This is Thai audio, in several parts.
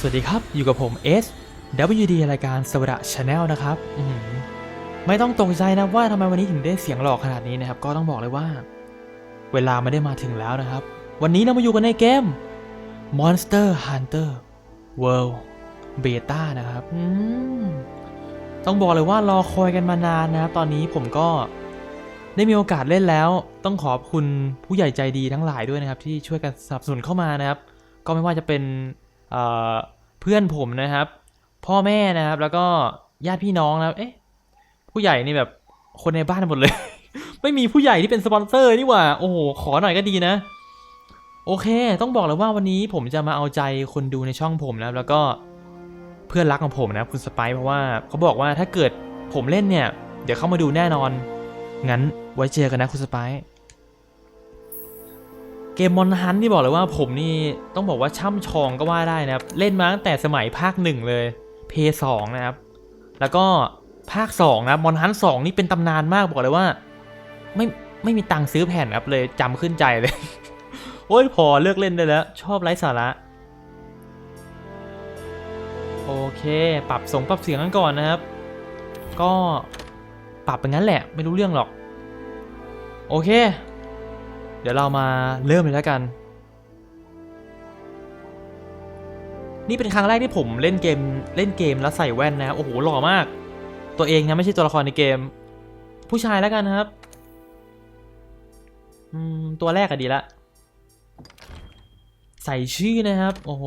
สวัสดีครับ อยู่กับผม S WD รายการสวดะชาแนลนะครับไม่ต้องตกใจนะว่าทำไมวันนี้ถึงได้เสียงหลอกขนาดนี้นะครับ ก็ต้องบอกเลยว่า เวลาไม่ได้มาถึงแล้วนะครับ วันนี้เรามาอยู่กันในเกม Monster Hunter World Beta นะครับต้องบอกเลยว่ารอคอยกันมานานนะตอนนี้ผมก็ได้มีโอกาสเล่นแล้ว ต้องขอบคุณผู้ใหญ่ใจดีทั้งหลายด้วยนะครับ ที่ช่วยกันสนับสนุนเข้ามานะครับ ก็ไม่ว่าจะเป็น เพื่อนผมนะครับ พ่อแม่นะครับ แล้วก็ญาติพี่น้องนะครับเอ๊ะผู้ใหญ่นี่แบบคนในบ้านหมดเลย ไม่มีผู้ใหญ่ที่เป็นสปอนเซอร์นี่หว่า โอ้โห ขอหน่อยก็ดีนะ โอเค ต้องบอกเลยว่าวันนี้ผมจะมาเอาใจคนดูในช่องผมนะครับ แล้วก็เพื่อนรักของผมนะคุณสไปเพราะว่าเขาบอกว่าถ้าเกิดผมเล่นเนี่ย เดี๋ยวเข้ามาดูแน่นอน งั้นไว้เจอกันนะคุณสไป เกมมอนฮันที่บอกเลยว่าผมนี่ต้องบอกว่าช่ำชองก็ว่าได้นะครับ เล่นมาตั้งแต่สมัยภาคหนึ่งเลยเพย์สองนะครับ แล้วก็ภาคสองนะมอนฮันสองนี่เป็นตำนานมากบอกเลยว่า ไม่ไม่มีตังค์ซื้อแผ่นครับเลยจำขึ้นใจเลย โอ้ยพอเลิกเล่นได้แล้ว ชอบไร้สาระ โอเค ปรับส่งปรับเสียงกันก่อนนะครับ ก็ปรับเป็นงั้นแหละ ไม่รู้เรื่องหรอก โอเค เดี๋ยวเรามาเริ่มเลยแล้วกัน นี่เป็นครั้งแรกที่ผมเล่นเกมเล่นเกมแล้วใส่แว่นนะโอ้โหหล่อมาก ตัวเองนะไม่ใช่ตัวละครในเกม ผู้ชายแล้วกันนะครับอืมตัวแรกอะดีละใส่ชื่อนะครับ โอ้โห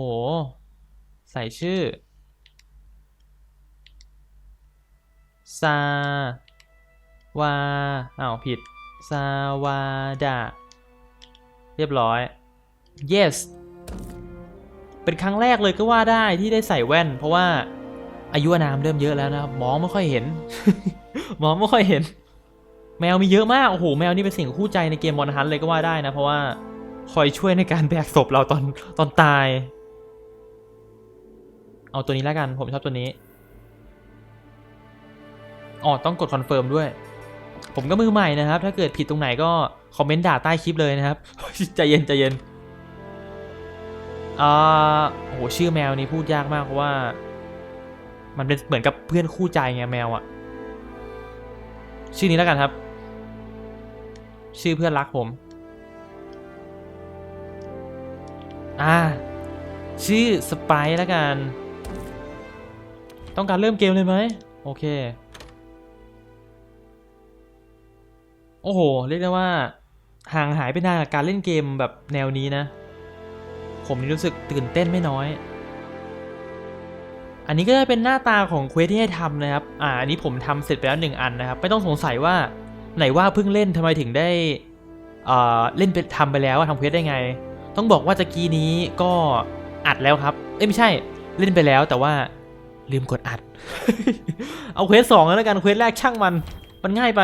ใส่ชื่อซาวาอ้าวผิดซาวาดา เรียบร้อย yes เป็นครั้งแรกเลยก็ว่าได้ที่ได้ใส่แว่น เพราะว่าอายุอนามเริ่มเยอะแล้วนะครับมองไม่ค่อยเห็น มองไม่ค่อยเห็น แมวมีเยอะมาก โอ้โห แมวนี่เป็นสิ่งคู่ใจในเกมมอนฮันเลยก็ว่าได้นะ เพราะว่าคอยช่วยในการแบกศพเราตอนตอนตาย เอาตัวนี้แล้วกัน ผมชอบตัวนี้ อ๋อ ต้องกดคอนเฟิร์มด้วย ผมก็มือใหม่นะครับ ถ้าเกิดผิดตรงไหนก็ คอมเมนต์ด่าใต้คลิปเลยนะครับใจเย็นใจเย็นอ่าโหชื่อแมวนี้พูดยากมากเพราะว่า มันเป็นเหมือนกับเพื่อนคู่ใจไงแมวอะชื่อนี้แล้วกันครับ ชื่อเพื่อนรักผม อ่า ชื่อสไปร์แล้วกัน ต้องการเริ่มเกมเลยไหมโอเค โอ้โห เรียกได้ว่า ห่างหายไปนานกับการเล่นเกมแบบแนวนี้นะ ผมนี่รู้สึกตื่นเต้นไม่น้อย อันนี้ก็จะเป็นหน้าตาของเควสที่ให้ทำนะครับ อ่าอันนี้ผมทำเสร็จไปแล้วหนึ่งอันนะครับ ไม่ต้องสงสัยว่าไหนว่าเพิ่งเล่นทำไมถึงได้เอ่อเล่นไปทำไปแล้วทำเควสได้ไง ต้องบอกว่าตะกี้นี้ก็อัดแล้วครับ เอ้ยไม่ใช่เล่นไปแล้วแต่ว่าลืมกดอัด เอาเควสสองแล้วกันเควสแรกช่างมัน มันง่ายไป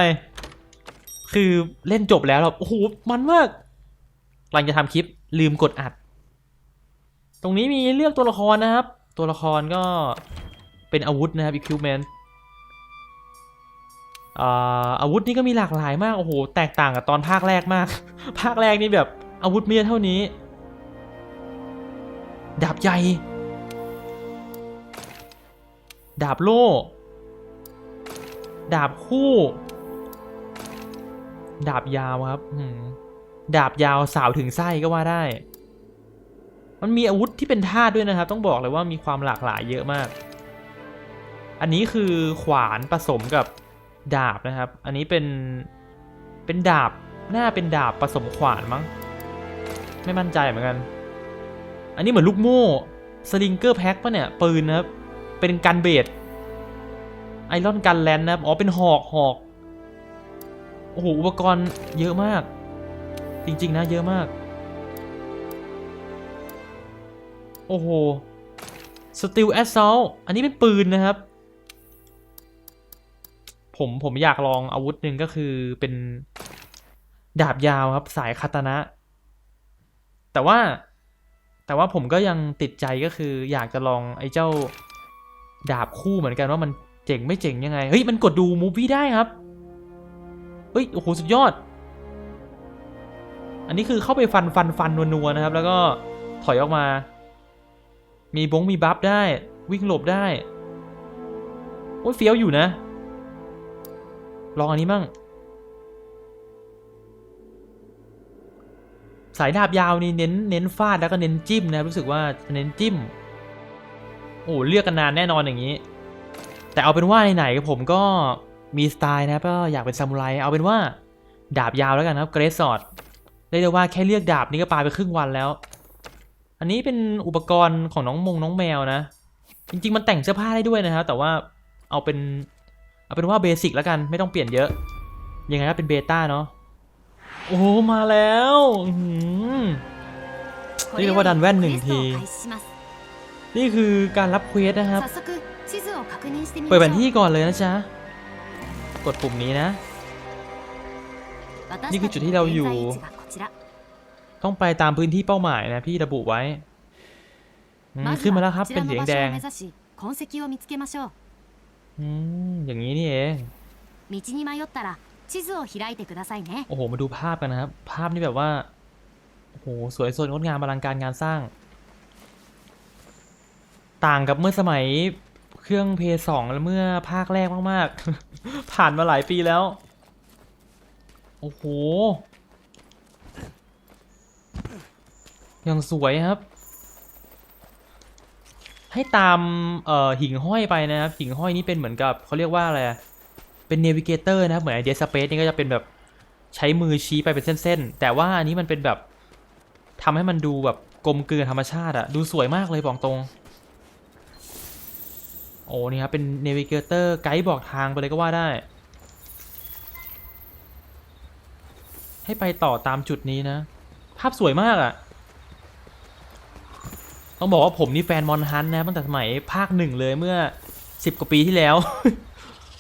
คือเล่นจบแล้วแบบโอ้โหมันมากหลังจะทำคลิปลืมกดอัด ตรงนี้มีเลือกตัวละครนะครับ ตัวละครก็เป็นอาวุธนะครับ equipment อาอาวุธนี่ก็มีหลากหลายมากโอ้โหแตกต่างกับตอนภาคแรกมาก ภาคแรกนี่แบบอาวุธเมียเท่านี้ ดาบใหญ่ ดาบโล่ ดาบคู่ ดาบยาวครับดาบยาวสาวถึงไส้ก็ว่าได้ มันมีอาวุธที่เป็นธาตุด้วยนะครับ ต้องบอกเลยว่ามีความหลากหลายเยอะมาก อันนี้คือขวานผสมกับดาบนะครับ อันนี้เป็นเป็นดาบน่าเป็นดาบผสมขวานมั้ง ไม่มั่นใจเหมือนกัน อันนี้เหมือนลูกโม่สลิงเกอร์แพ็คปะเนี่ย ปืนนะครับ เป็นกันเบดไอรอนกันแลนนะครับ อ๋อ เป็นหอกหอก อ้โหอุปกรณ์เยอะมาก จริง ๆ นะ เยอะมาก โอ้โหสติลแอสซอลอันนี้เป็นปืนนะครับ ผมผมอยากลองอาวุธหนึ่งก็คือเป็นดาบยาวครับสายคาตานะ แต่ว่าแต่ว่าผมก็ยังติดใจก็คืออยากจะลองไอ้เจ้าดาบคู่เหมือนกันว่ามันเจ๋งไม่เจ๋งยังไง เฮ้ย มันกดดูมูฟวี่ได้ครับ ฮ้ยโอ้โหสุดยอด อันนี้คือเข้าไปฟันฟันฟันนัวๆนะครับ แล้วก็ถอยออกมา มีบงมีบัฟได้ วิ่งหลบได้โอ้ยเฟี้ยวอยู่นะ ลองอันนี้มั่งสายดาบยาวนี่เน้นเน้นฟาดแล้วก็เน้นจิ้มนะรู้สึกว่าเน้นจิ้ม โอ้เลือกกันนานแน่นอนอย่างนี้ แต่เอาเป็นว่าไหนๆผมก็ มีสไตล์นะก็อยากเป็นซามูไรเอาเป็นว่าดาบยาวแล้วกันครับเกรสซอดได้เลยว่าแค่เลือกดาบนี้ก็ปาไปครึ่งวันแล้ว อันนี้เป็นอุปกรณ์ของน้องมงน้องแมวนะ จริง ๆ มันแต่งเสื้อผ้าได้ด้วยนะครับแต่ว่าเอาเป็นเอาเป็นว่าเบสิกแล้วกันไม่ต้องเปลี่ยนเยอะ ยังไงก็เป็นเบต้าเนาะโอ้มาแล้วนี่เรียกว่าดันแว่นหนึ่งที นี่คือการรับเควสนะครับ เปิดแผนที่ก่อนเลยนะจ๊ะ กดปุ่มนี้นะ นี่คือจุดที่เราอยู่ ต้องไปตามพื้นที่เป้าหมายนะพี่ระบุไว้ขึ้นมาแล้วครับ เป็นเหลืองแดงอย่างนี้นี่เองโอ้โห มาดูภาพกันนะครับ ภาพนี่แบบว่า โอ้โห สวยสดงดงามอลังการงานสร้าง ต่างกับเมื่อสมัย เครื่องเพย์สองและเมื่อภาคแรกมากๆ ผ่านมาหลายปีแล้ว โอ้โหยังสวยครับ ให้ตามเอ่อหิ่งห้อยไปนะครับ หิ่งห้อยนี้เป็นเหมือนกับเขาเรียกว่าอะไร เป็นเนวิเกเตอร์นะครับ เหมือนไอเดียสเปซนี่ก็จะเป็นแบบใช้มือชี้ไปเป็นเส้นๆ แต่ว่าอันนี้มันเป็นแบบทำให้มันดูแบบกลมกลืนธรรมชาติอะดูสวยมากเลยบอกตรง โอ้นี่ครับเป็นเนวิเกเตอร์ไกด์บอกทางไปเลยก็ว่าได้ ให้ไปต่อตามจุดนี้นะ ภาพสวยมากอะต้องบอกว่าผมนี่แฟนมอนฮันนะตั้งแต่สมัยภาคหนึ่งเลยเมื่อสิบกว่าปีที่แล้ว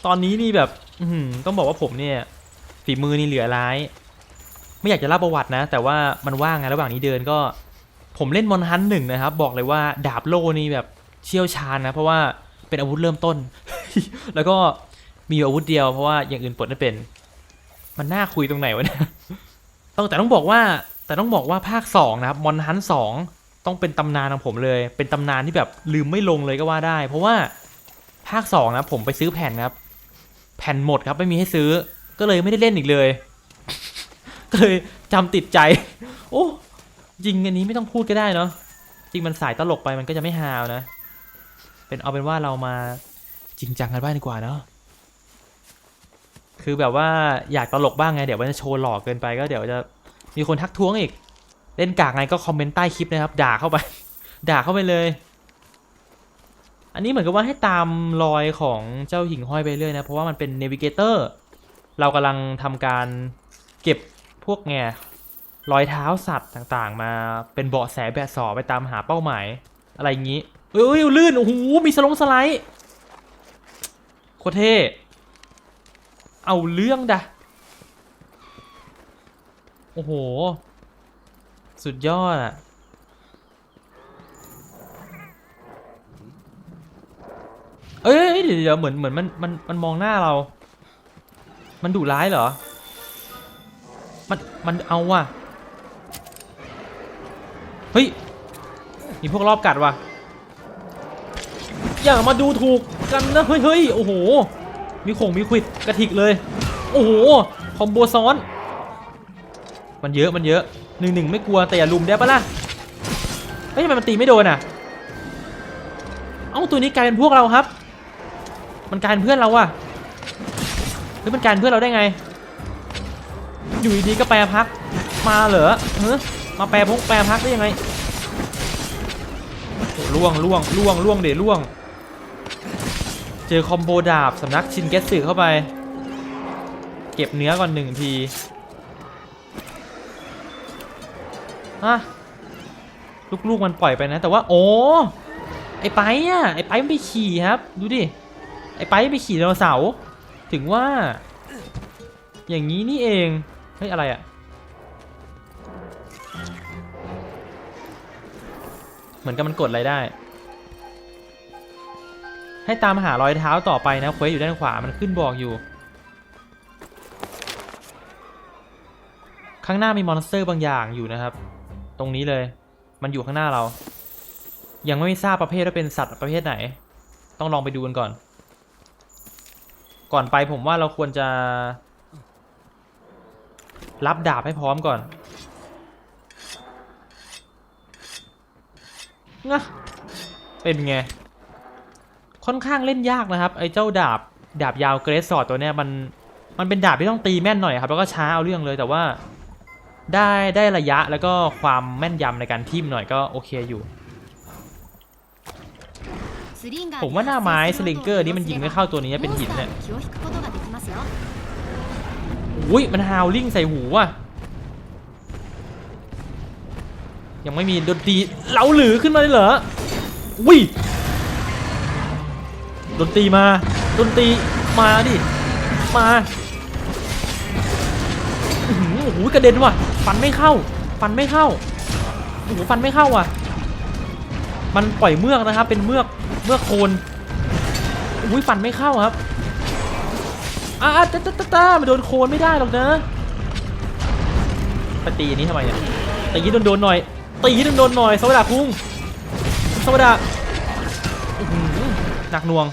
ตอนนี้นี่แบบอืต้องบอกว่าผมเนี่ยฝีมือนี่เหลือร้าย ไม่อยากจะเล่าประวัตินะ แต่ว่ามันว่างไงระหว่างนี้เดินก็ผมเล่นมอนฮันหนึ่งนะครับ บอกเลยว่าดาบโลนี่แบบเชี่ยวชาญนะ เพราะว่า เป็นอาวุธเริ่มต้น แล้วก็มีอาวุธเดียวเพราะว่าอย่างอื่นปลดไม่เป็น มันน่าคุยตรงไหนวะเนี่ยต้องแต่ต้องบอกว่าแต่ต้องบอกว่าภาคสองนะครับมอนฮันสองต้องเป็นตำนานของผมเลย เป็นตำนานที่แบบลืมไม่ลงเลยก็ว่าได้ เพราะว่าภาคสองนะผมไปซื้อแผ่นครับ แผ่นหมดครับไม่มีให้ซื้อ ก็เลยไม่ได้เล่นอีกเลย ก็เลยจำติดใจ โอ้จริงอันนี้ไม่ต้องพูดก็ได้เนาะจริงมันสายตลกไปมันก็จะไม่ฮาวนะ เป็นเอาเป็นว่าเรามาจริงจังกันบ้างดีกว่าเนาะคือแบบว่าอยากตลกบ้างไงเดี๋ยวมันจะโชว์หลอกเกินไปก็เดี๋ยวจะมีคนทักท้วงอีก เล่นกากไงก็คอมเมนต์ใต้คลิปนะครับ ด่าเข้าไป ด่าเข้าไปเลย อันนี้เหมือนกับว่าให้ตามรอยของเจ้าหิ่งห้อยไปเรื่อยนะ เพราะว่ามันเป็นเนวิเกเตอร์เรากำลังทำการเก็บพวกแง่รอยเท้าสัตว์ต่างๆ มาเป็นเบาะแสแบะสอไปตามหาเป้าหมาย อะไรอย่างนี้ เอ้ยลื่นโอ้โหมีสลงสไลด์โคเท่เอาเรื่องดะโอ้โห สุดยอดอะเอ้ยเอ้ยเดี๋ยวเดี๋ยวเหมือนเหมือนมันมันมันมองหน้าเรา มันดุร้ายเหรอ มันมันเอาว่ะ เฮ้ยมีพวกรอบกัดว่ะ อย่ามาดูถูกกันนะเฮ้ยเฮ้ยโอ้โห มีข่งมีควิดกระถิกเลย โอ้โห คอมโบซ้อน มันเยอะมันเยอะหนึ่งหนึ่งไม่กลัวแต่อย่าลุมได้ปะล่ะเฮ้ยทำไมมันตีไม่โดนอะ เอ้าตัวนี้กลายเป็นพวกเราครับ มันกลายเป็นเพื่อนเราว่ะเฮ้ยมันกลายเป็นเพื่อนเราได้ไง อยู่ดีๆก็แปรพักมาเหรอเฮ้ยมาแปรพงแปรพักได้ยังไงล่วงล่วงล่วงล่วงเดี๋ยวล่วง เจอคอมโบดาบสำนักชินเกตสึเข้าไป เก็บเนื้อก่อนหนึ่งทีอะลูกๆมันปล่อยไปนะ แต่ว่า โอ้ไอ้ไปอะไอ้ไปมันไปขี่ครับ ดูดิ ไอ้ไปไปขี่ไดโนเสาร์ถึงว่า อย่างนี้นี่เอง เฮ้ย อะไรอะเหมือนกับมันกดอะไรได้ ให้ตามหารอยเท้าต่อไปนะเควสอยู่ด้านขวามันขึ้นบอกอยู่ ข้างหน้ามีมอนสเตอร์บางอย่างอยู่นะครับ ตรงนี้เลย มันอยู่ข้างหน้าเรา ยังไม่ทราบประเภทว่าเป็นสัตว์ประเภทไหน ต้องลองไปดูกันก่อน ก่อนไปผมว่าเราควรจะ รับดาบให้พร้อมก่อนงะเป็นไง ค่อนข้างเล่นยากนะครับ ไอ้เจ้าดาบดาบยาวเกรสสอดตัวเนี้ยมันมันเป็นดาบที่ต้องตีแม่นหน่อยครับ แล้วก็ช้าเอาเรื่องเลยแต่ว่าได้ได้ระยะแล้วก็ความแม่นยำในการทิมหน่อยก็โอเคอยู่ ผมว่าหน้าไม้สลิงเกอร์นี้มันยิงไม่เข้าตัวนี้เป็นหินเนี่ยอุ้ยมันฮาวลิ่งใส่หูว่ะยังไม่มีดนตรีเหลาหรือขึ้นมาเลยเหรออุ้ย ดนตรีมา ดนตรีมาดิ มาโอ้โหกระเด็นว่ะ ฟันไม่เข้า ฟันไม่เข้าโอ้โหฟันไม่เข้าว่ะ มันปล่อยเมือกนะครับ เป็นเมือก เมือกโคนอุ้ยฟันไม่เข้าครับอ่าตาตาตามันโดนโคนไม่ได้หรอกนะไปตีอันนี้ทำไมเนี่ยตีโดนโดนๆหน่อย ตีโดนโดนๆหน่อยสวัสดาคุ้งสวัสดาอื้อหือหนักหน่วง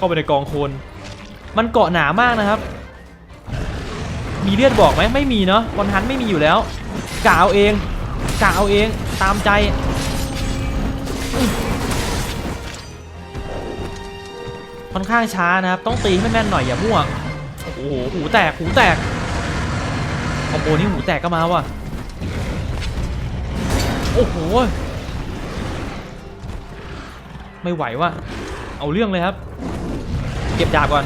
เข้าไปในกองโคลนมันเกาะหนามากนะครับ มีเลือดบอกไหมไม่มีเนาะวันฮันไม่มีอยู่แล้วกะเอาเองกะเอาเองตามใจค่อนข้างช้านะครับ ต้องตีให้แม่นหน่อยอย่ามั่วโอ้โหหูแตกหูแตกคอมโบนี้หูแตกก็มาว่ะโอ้โหไม่ไหวว่ะเอาเรื่องเลยครับ ก็บดาบก่อน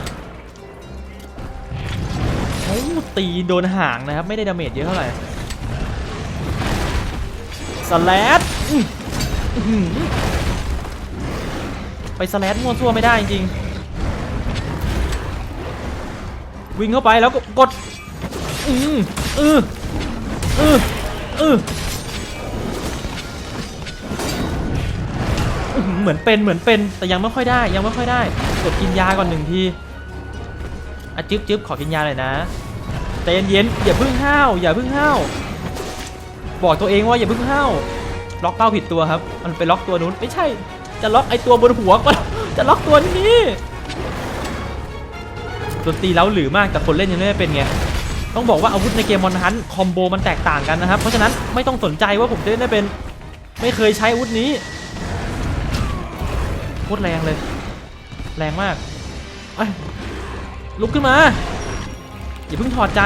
โอ้ตีโดนห่างนะครับ ไม่ได้ดาเมจเยอะเท่าไหร่สแลดไปสแลดมั่วซั่วไม่ได้จริงวิ่งเข้าไปแล้วก็กด อืออืออืออือเหมือนเป็นเหมือนเป็นแต่ยังไม่ค่อยได้ยังไม่ค่อยได้ กดกินยาก่อนหนึ่งทีอะจึ๊บจึ๊บขอกินยาหน่อยนะใจเย็นๆอย่าพึ่งห้าวอย่าพึ่งห้าวบอกตัวเองว่าอย่าพึ่งห้าวล็อกเป้าผิดตัวครับ มันไปล็อกตัวนู้นไม่ใช่ จะล็อกไอตัวบนหัวก็จะล็อกตัวนี้ดนตรีเล้าหรือมากแต่คนเล่นยังไม่ได้เป็นไงต้องบอกว่าอาวุธในเกมมอนฮันคอมโบมันแตกต่างกันนะครับ เพราะฉะนั้นไม่ต้องสนใจว่าผมจะเล่นได้เป็น ไม่เคยใช้อาวุธนี้โคตรแรงเลย แรงมากเอ้ลุกขึ้นมา อย่าเพิ่งถอดใจ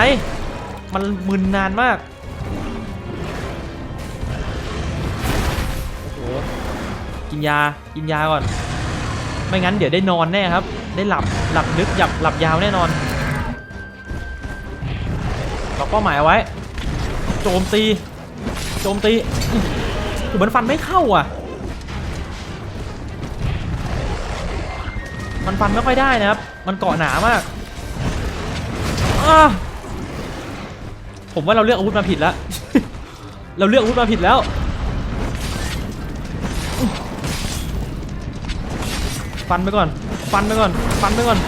มันมึนนานมาก โอ้โห กินยา กินยาก่อน ไม่งั้นเดี๋ยวได้นอนแน่ครับ ได้หลับ หลับลึกหลับหลับยาวแน่นอนล็อกเป้าหมายเอาไว้ โจมตี โจมตีอื้อโหมันฟันไม่เข้าอะ มันฟันไม่ค่อยได้นะครับ มันเกาะหนามากผมว่าเราเลือกอาวุธมาผิดแล้ว เราเลือกอาวุธมาผิดแล้ว ฟันไปก่อน ฟันไปก่อน ฟันไปก่อน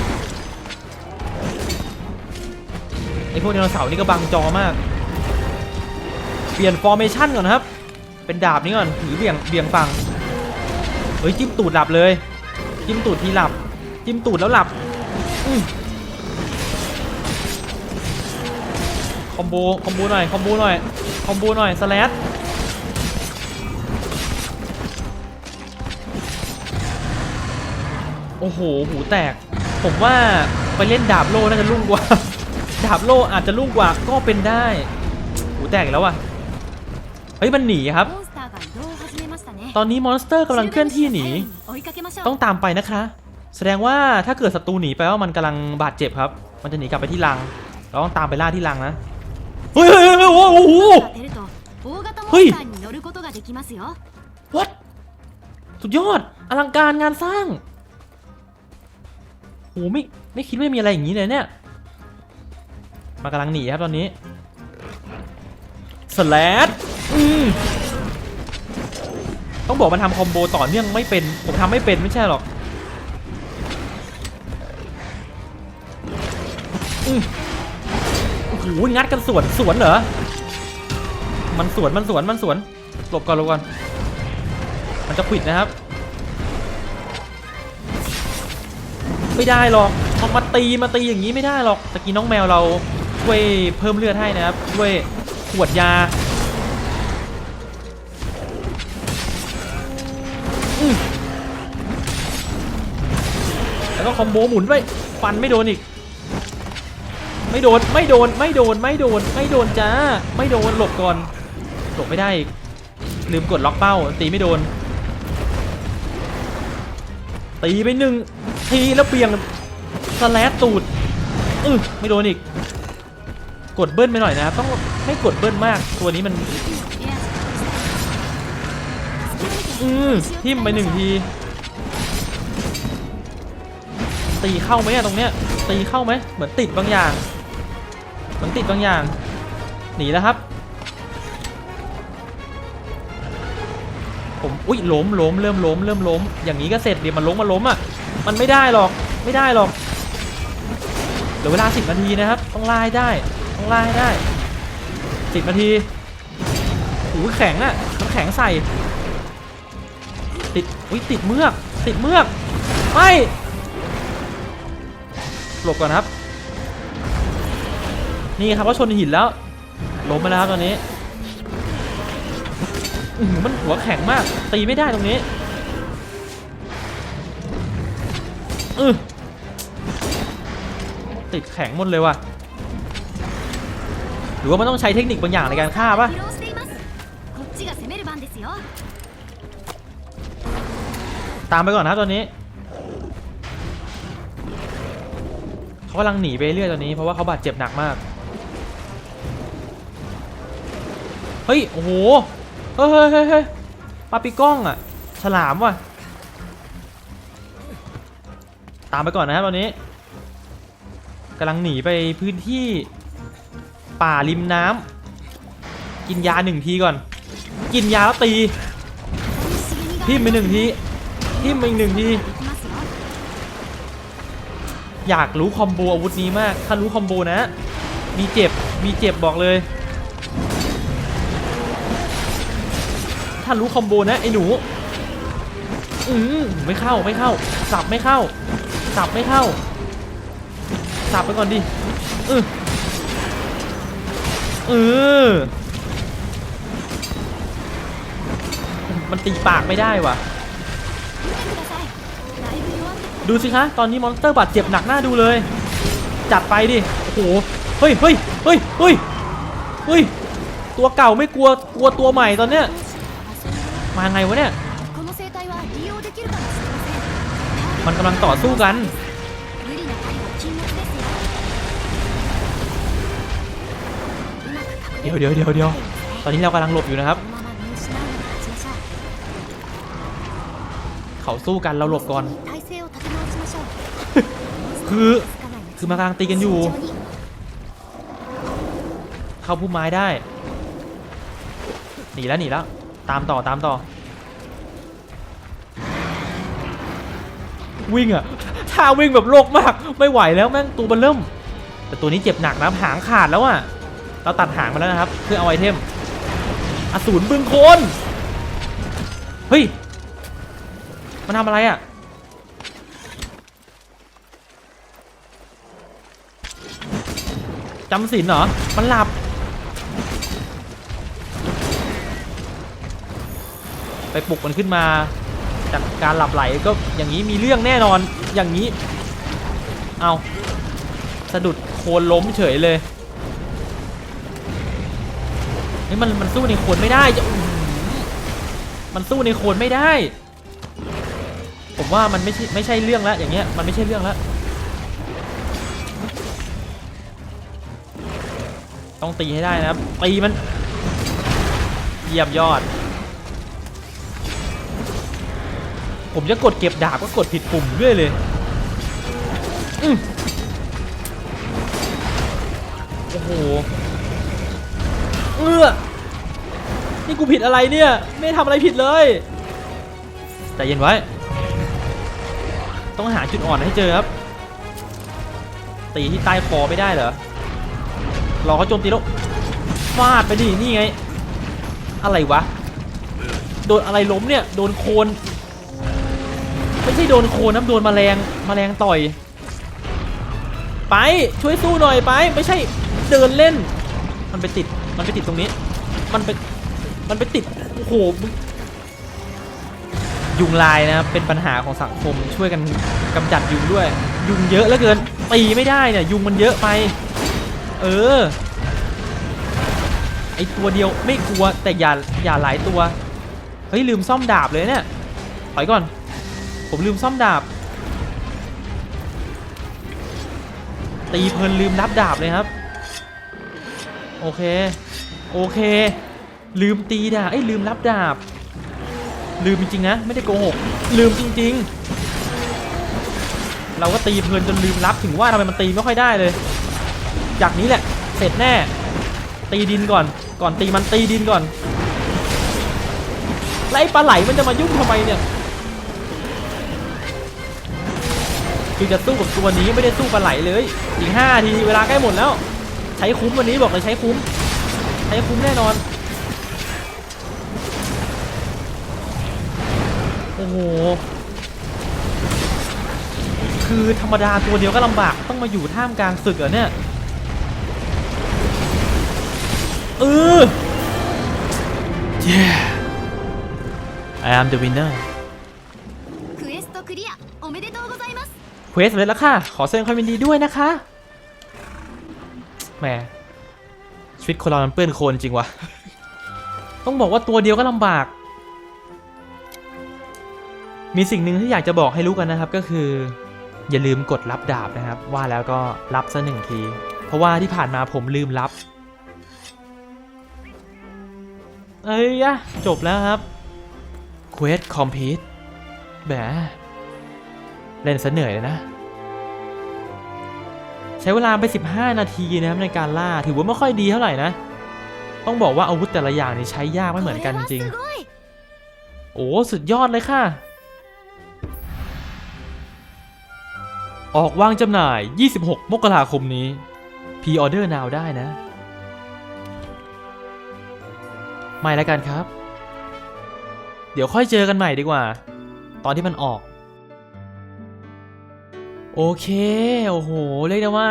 ไอพวกไดโนเสาร์นี่ก็บังจอมาก เปลี่ยนฟอร์เมชันก่อนครับ เป็นดาบนี้ก่อนถือเบี่ยง เบี่ยงฝั่ง เฮ้ยจิ้มตูดหลับเลย จิ้มตูดทีหลับ จิ้มตูดแล้วหลับคอมโบคอมโบหน่อยคอมโบหน่อยคอมโบหน่อยสแลชโอ้โหหูแตก ผมว่าไปเล่นดาบโล่น่าจะลุ่งกว่า ดาบโล่อาจจะลุ่งกว่าก็เป็นได้ หูแตกแล้วอะเฮ้ยมันหนีครับ ตอนนี้มอนสเตอร์กำลังเคลื่อนที่หนี ต้องตามไปนะคะ แสดงว่าถ้าเกิดศัตรูหนีไปว่ามันกำลังบาดเจ็บครับ มันจะหนีกลับไปที่รัง เราต้องตามไปล่าที่รังนะ เฮ้ยเฮ้ยโอ้โหเฮ้ย what สุดยอด อลังการงานสร้างโอ้ไม่ไม่คิดว่ามีอะไรอย่างนี้เลยเนี่ย มากำลังหนีครับตอนนี้สแลดต้องบอกมันทำคอมโบต่อเนื่องไม่เป็น ผมทำไม่เป็นไม่ใช่หรอก โอ้โหงัดกันสวนสวนเหรอ มันสวนมันสวนมันสวน หลบก่อนหลบก่อน มันจะขิดนะครับ ไม่ได้หรอกเอามาตีมาตีอย่างนี้ไม่ได้หรอก ตะกี้น้องแมวเราช่วยเพิ่มเลือดให้นะครับช่วยขวดยาแล้วก็คอมโบหมุนไปฟันไม่โดนอีก ไม่โดนไม่โดนไม่โดนไม่โดนไม่โดนจ้าไม่โดนหลบก่อนหลบไม่ได้อีกลืมกดล็อกเป้าตีไม่โดน ตีไปหนึ่งทีแล้วเบี่ยงสแลดตูดอือไม่โดนอีก กดเบิ้ลไปหน่อยนะครับต้องไม่กดเบิ้ลมากตัวนี้มันอือทิ่มไปหนึ่งที ตีเข้าไหมอะตรงเนี้ยตีเข้าไหมเหมือนติดบางอย่าง มือนติดบางอย่าง หนีแล้วครับ ผมอุ้ยล้มล้มเริ่มล้มเริ่มล้มอย่างนี้ก็เสร็จเดี๋ยวมันล้มมาล้มอะมันไม่ได้หรอกไม่ได้หรอกเหลือเวลาสิบนาทีนะครับ ต้องไล่ได้ต้องไล่ได้สิบนาทีหูแข็งอะมันแข็งใส่ ติดอุ้ยติดเมือก ติดเมือกไม่หลบก่อนครับ นี่ครับก็ชนหินแล้วล้มมาแล้วตอนนี้มันหัวแข็งมาก ตีไม่ได้ตรงนี้อติดแข็งหมดเลยว่ะ หรือว่ามันต้องใช้เทคนิคบางอย่างในการฆ่าปะตามไปก่อนนะตอนนี้เขากำลังหนีไปเรื่อยตอนนี้เพราะว่าเขาบาดเจ็บหนักมาก เฮ้ย โอ้โห เฮ้ยเฮ้ยเฮ้ยปาปิก้องอะฉลามว่ะ ตามไปก่อนนะครับตอนนี้กำลังหนีไปพื้นที่ป่าริมน้ำกินยาหนึ่งทีก่อน กินยาแล้วตีทิ่มไปหนึ่งทีทิ่มไปหนึ่งทีอยากรู้คอมโบอาวุธนี้มาก ถ้ารู้คอมโบนะ มีเจ็บ มีเจ็บบอกเลย ท่านรู้คอมโบนะไอ้หนูอืมไม่เข้าไม่เข้า สับไม่เข้า สับไม่เข้า สับไปก่อนดิเออเออมันตีปากไม่ได้วะดูสิคะ ตอนนี้มอนสเตอร์บาดเจ็บหนักหน้าดูเลย จัดไปดิ โอ้โห เฮ้ยเฮ้ยเฮ้ยเฮ้ยเฮ้ย ตัวเก่าไม่กลัว กลัวตัวใหม่ตอนเนี้ย มาไงวะเนี่ย มันกำลังต่อสู้กัน เดี๋ยวเดี๋ยวเดี๋ยวเดี๋ยวตอนนี้เรากำลังหลบอยู่นะครับ เขาสู้กันเราหลบก่อน คือคือมากลางตีกันอยู่ เข้าพุ่มไม้ได้ หนีแล้วหนีแล้ว ตามต่อตามต่อ วิ่งอะท่าวิ่งแบบโลกมาก ไม่ไหวแล้วแม่งตัวมันเริ่ม แต่ตัวนี้เจ็บหนักนะหางขาดแล้วอะเราตัดหางมาแล้วนะครับ เพื่อเอาไอเทม อสูรบึงโคนเฮ้ย มันทำอะไรอะจำศีลเหรอ มันหลับ ไปปลุกมันขึ้นมา จากการหลับไหลก็อย่างนี้มีเรื่องแน่นอนอย่างนี้ เอาสะดุดโคนล้มเฉยเลยเฮ้มันมันสู้ในโคนไม่ได้จะอื้อหือมันสู้ในโคนไม่ได้ ผมว่ามันไม่ใช่ไม่ใช่เรื่องแล้วอย่างเงี้ยมันไม่ใช่เรื่องแล้วต้องตีให้ได้นะครับตีมันเยี่ยมยอด ผมจะกดเก็บดาบก็กดผิดปุ่มเรื่อยเลยอือโอ้โห เออนี่กูผิดอะไรเนี่ย ไม่ทำอะไรผิดเลยใจเย็นไว้ ต้องหาจุดอ่อนให้เจอครับ ตีที่ใต้คอไม่ได้เหรอ รอเขาโจมตีแล้วฟาดไปดิ นี่ไง อะไรวะ โดนอะไรล้มเนี่ย โดนโคน ช่โดนโคนนะโดนมแมลงแมลงต่อย ไปช่วยสู้หน่อยไป ไม่ใช่เดินเล่น มันไปติดมันไปติดตรงนี้ มันไปมันไปติดโอ้โหยุงลายนะเป็นปัญหาของสังคมช่วยกันกำจัดยุงด้วย ยุงเยอะเหลือเกินตีไม่ได้เนี่ยยุงมันเยอะไป เออไอตัวเดียวไม่กลัวแต่อย่าอย่าหลายตัวเฮ้ยลืมซ่อมดาบเลยเนี่ยถอยก่อน ผมลืมซ่อมดาบ ตีเพลินลืมรับดาบเลยครับ โอเค โอเค ลืมตีดาบเอ้ยลืมรับดาบ ลืมจริงๆนะ ไม่ได้โกหก ลืมจริง ๆ เราก็ตีเพลินจนลืมรับถึงว่าทำไมมันตีไม่ค่อยได้เลย จากนี้แหละ เสร็จแน่ ตีดินก่อน ก่อนตีมันตีดินก่อนแล้วไอ้ปลาไหลมันจะมายุ่งทำไมเนี่ย คือจะสู้กับตัวนี้ไม่ได้สู้ปลาไหลเลย อีกห้าทีเวลาใกล้หมดแล้ว ใช้คุ้มวันนี้บอกเลยใช้คุ้ม ใช้คุ้มแน่นอน โอ้โห คือธรรมดาตัวเดียวก็ลำบากต้องมาอยู่ท่ามกลางศึกเหรอเนี่ยเออ yeah I am the winner เควสเลยแล้วค่ะ ขอแสดงความยินดีด้วยนะคะแหมชีวิตคนเรามันเปื้อนโคลนจริงวะ ต้องบอกว่าตัวเดียวก็ลำบาก มีสิ่งหนึ่งที่อยากจะบอกให้รู้กันนะครับ ก็คือ อย่าลืมกดรับดาบนะครับ ว่าแล้วก็รับซะหนึ่งที เพราะว่าที่ผ่านมาผมลืมรับ เอ้ยยะจบแล้วครับเควสคอมพิวต์แหม เล่นซะเหนื่อยเลยนะ ใช้เวลาไป 15 นาทีนะครับในการล่าถือว่าไม่ค่อยดีเท่าไหร่นะ ต้องบอกว่าอาวุธแต่ละอย่างนี่ใช้ยากไม่เหมือนกันจริง โอ้สุดยอดเลยค่ะ ออกวางจำหน่าย 26 มกราคมนี้พีออเดอร์นาวได้นะ ไม่แล้วกันครับ เดี๋ยวค่อยเจอกันใหม่ดีกว่า ตอนที่มันออก โอเค โอ้โห เรียกได้ว่า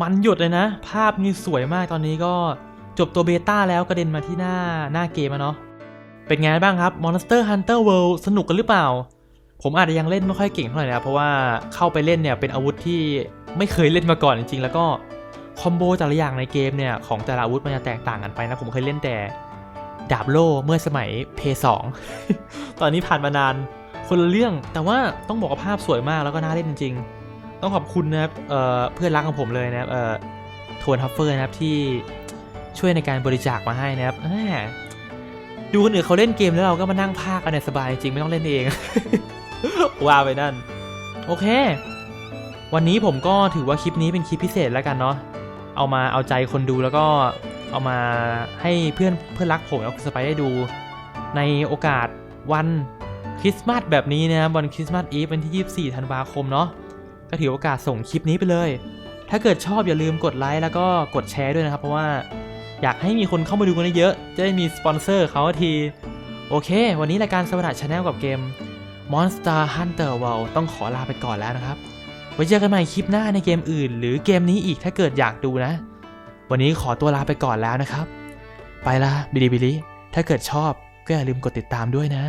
มันหยุดเลยนะ ภาพนี่สวยมากตอนนี้ก็จบตัวเบต้าแล้วกระเด็นมาที่หน้าหน้าเกมอะเนาะ เป็นไงบ้างครับ Monster Hunter World สนุกกันหรือเปล่า ผมอาจจะยังเล่นไม่ค่อยเก่งเท่าไหร่นะเพราะว่าเข้าไปเล่นเนี่ยเป็นอาวุธที่ไม่เคยเล่นมาก่อนจริงๆ แล้วก็คอมโบแต่ละอย่างในเกมเนี่ยของแต่ละอาวุธมันจะแตกต่างกันไปนะผมเคยเล่นแต่ดาบโล่เมื่อสมัยเพย์สองตอนนี้ผ่านมานาน คนละเรื่อง แต่ว่าต้องบอกว่าภาพสวยมากแล้วก็น่าเล่นจริงๆ ต้องขอบคุณนะครับเเพื่อนรักของผมเลยนะครับเออทวนฮัฟเฟอร์นะครับที่ช่วยในการบริจาคมาให้นะครับดูคนอื่นเขาเล่นเกมแล้วเราก็มานั่งพากกันเนี่ยสบายจริงไม่ต้องเล่นเองว่าไปนั่น โอเค วันนี้ผมก็ถือว่าคลิปนี้เป็นคลิปพิเศษแล้วกันเนาะเอามาเอาใจคนดูแล้วก็เอามาให้เพื่อนเพื่อนรักผมแล้วคุณสไปได้ดู ในโอกาสวัน คริสต์มาสแบบนี้นะครับวันคริสต์มาสอีฟวันที่ 24 ธันวาคมเนาะก็ถือโอกาสส่งคลิปนี้ไปเลย ถ้าเกิดชอบอย่าลืมกดไลค์แล้วก็กดแชร์ด้วยนะครับ เพราะว่าอยากให้มีคนเข้ามาดูกันเยอะจะได้มีสปอนเซอร์เขาทีโอเค วันนี้รายการสวัสดิ์ชาแนลกับเกม Monster Hunter World ต้องขอลาไปก่อนแล้วนะครับ ไว้เจอกันใหม่คลิปหน้าในเกมอื่น หรือเกมนี้อีกถ้าเกิดอยากดูนะ วันนี้ขอตัวลาไปก่อนแล้วนะครับ ไปละบิลิบิลิถ้าเกิดชอบก็อย่าลืมกดติดตามด้วยนะ